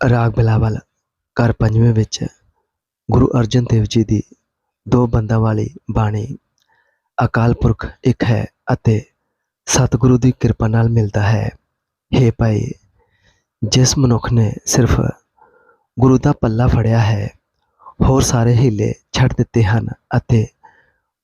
ਰਾਗ ਬਿਲਾਵਲ ਘਰ ਪੰਜਵੇਂ ਵਿੱਚ ਗੁਰੂ ਅਰਜਨ ਦੇਵ ਜੀ ਦੀ ਦੋ ਬੰਦਾਂ ਵਾਲੀ ਬਾਣੀ ਅਕਾਲ ਪੁਰਖ ਇੱਕ ਹੈ ਅਤੇ ਸਤਿਗੁਰੂ ਦੀ ਕਿਰਪਾ ਨਾਲ ਮਿਲਦਾ ਹੈ। ਹੇ ਭਾਈ, ਜਿਸ ਮਨੁੱਖ ਨੇ ਸਿਰਫ ਗੁਰੂ ਦਾ ਪੱਲਾ ਫੜਿਆ ਹੈ, ਹੋਰ ਸਾਰੇ ਹੀਲੇ ਛੱਡ ਦਿੱਤੇ ਹਨ ਅਤੇ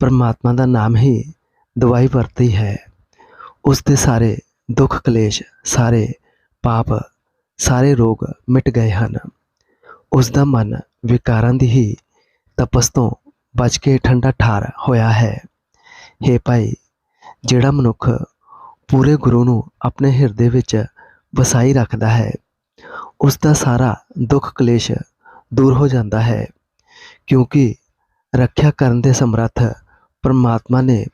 ਪਰਮਾਤਮਾ ਦਾ ਨਾਮ ਹੀ ਦਵਾਈ ਵਰਤੀ ਹੈ, ਉਸ ਦੇ ਸਾਰੇ ਦੁੱਖ ਕਲੇਸ਼, ਸਾਰੇ ਪਾਪ ਸਾਰੇ ਰੋਗ ਮਿਟ ਗਏ ਹਨ। ਉਸ ਦਾ ਮਨ ਵਿਕਾਰਾਂ ਦੀ ਹੀ ਤਪਸ ਤੋਂ ਬਚ ਕੇ ਠੰਡਾ ਠਾਰ ਹੋਇਆ ਹੈ। ਹੇ ਭਾਈ, ਜਿਹੜਾ ਮਨੁੱਖ ਪੂਰੇ ਗੁਰੂ ਨੂੰ ਆਪਣੇ ਹਿਰਦੇ ਵਿੱਚ ਵਸਾਈ ਰੱਖਦਾ ਹੈ ਉਸ ਦਾ ਸਾਰਾ ਦੁੱਖ ਕਲੇਸ਼ ਦੂਰ ਹੋ ਜਾਂਦਾ ਹੈ, ਕਿਉਂਕਿ ਰੱਖਿਆ ਕਰਨ ਦੇ ਸਮਰੱਥ ਪਰਮਾਤਮਾ ਨੇ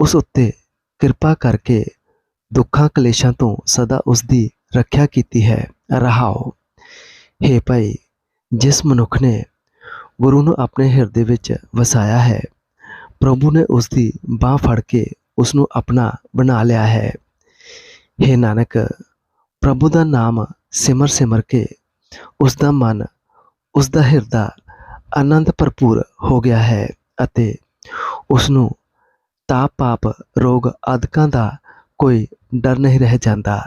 ਉਸ ਉੱਤੇ ਕਿਰਪਾ ਕਰਕੇ ਦੁੱਖਾਂ ਕਲੇਸ਼ਾਂ ਤੋਂ ਸਦਾ ਉਸ ਦੀ ਰੱਖਿਆ ਕੀਤੀ ਹੈ। ਰਹਾਓ। ਹੇ ਭਾਈ, ਜਿਸ ਮਨੁੱਖ ਨੇ ਗੁਰੂ ਨੂੰ ਆਪਣੇ ਹਿਰਦੇ ਵਿੱਚ ਵਸਾਇਆ ਹੈ, ਪ੍ਰਭੂ ਨੇ ਉਸ ਦੀ ਬਾਹ ਫੜ ਕੇ ਉਸ ਨੂੰ ਆਪਣਾ ਬਣਾ ਲਿਆ ਹੈ। ਹੇ ਨਾਨਕ, ਪ੍ਰਭੂ ਦਾ ਨਾਮ ਸਿਮਰ ਸਿਮਰ ਕੇ ਉਸ ਦਾ ਮਨ ਉਸ ਦਾ ਹਿਰਦਾ ਆਨੰਦ ਭਰਪੂਰ ਹੋ ਗਿਆ ਹੈ ਅਤੇ ਉਸ ਨੂੰ ਤਾਪ ਪਾਪ ਰੋਗ ਆਦਿਕਾਂ ਦਾ ਕੋਈ ਡਰ ਨਹੀਂ ਰਹਿ ਜਾਂਦਾ।